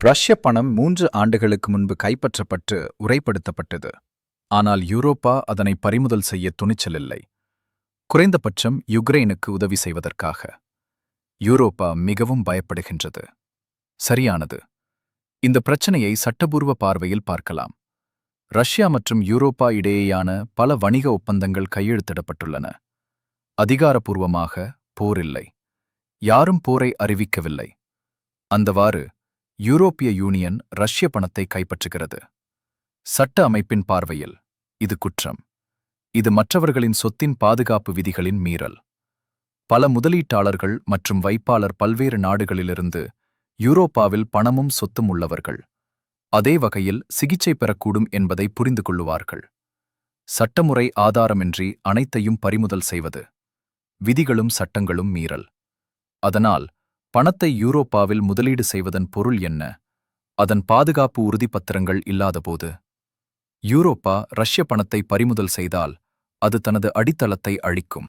ரஷ்ய பணம் மூன்று ஆண்டுகளுக்கு முன்பு கைப்பற்றப்பட்டு உரைப்படுத்தப்பட்டது ஆனால் யூரோப்பா அதனை பறிமுதல் செய்ய துணிச்சலில்லை. குறைந்தபட்சம் யுக்ரைனுக்கு உதவி செய்வதற்காக. யூரோப்பா மிகவும் பயப்படுகின்றது. சரியானது. இந்த பிரச்சனையை சட்டபூர்வ பார்வையில் பார்க்கலாம். ரஷ்யா மற்றும் யூரோப்பா இடையேயான பல வணிக ஒப்பந்தங்கள் கையெழுத்திடப்பட்டுள்ளன. அதிகாரப்பூர்வமாக போரில்லை யாரும் போரை அறிவிக்கவில்லை. அந்தவாறு யூரோப்பிய யூனியன் ரஷ்ய பணத்தை கைப்பற்றுகிறது. சட்ட அமைப்பின் பார்வையில் இது குற்றம். இது மற்றவர்களின் சொத்தின் பாதுகாப்பு விதிகளின் மீறல். பல முதலீட்டாளர்கள் மற்றும் வைப்பாளர் பல்வேறு நாடுகளிலிருந்து யூரோப்பாவில் பணமும் சொத்தும் உள்ளவர்கள். அதே வகையில் சிகிச்சை பெறக்கூடும் என்பதை புரிந்து கொள்ளுவார்கள். சட்டமுறை ஆதாரமின்றி அனைத்தையும் பறிமுதல் செய்வது. விதிகளும் சட்டங்களும் மீறல். அதனால் பணத்தை யூரோப்பாவில் முதலீடு செய்வதன் பொருள் என்ன? அதன் பாதுகாப்பு உறுதிப்பத்திரங்கள் இல்லாதபோது. யூரோப்பா ரஷ்ய பணத்தை பறிமுதல் செய்தால் அது தனது அடித்தளத்தை அழிக்கும்.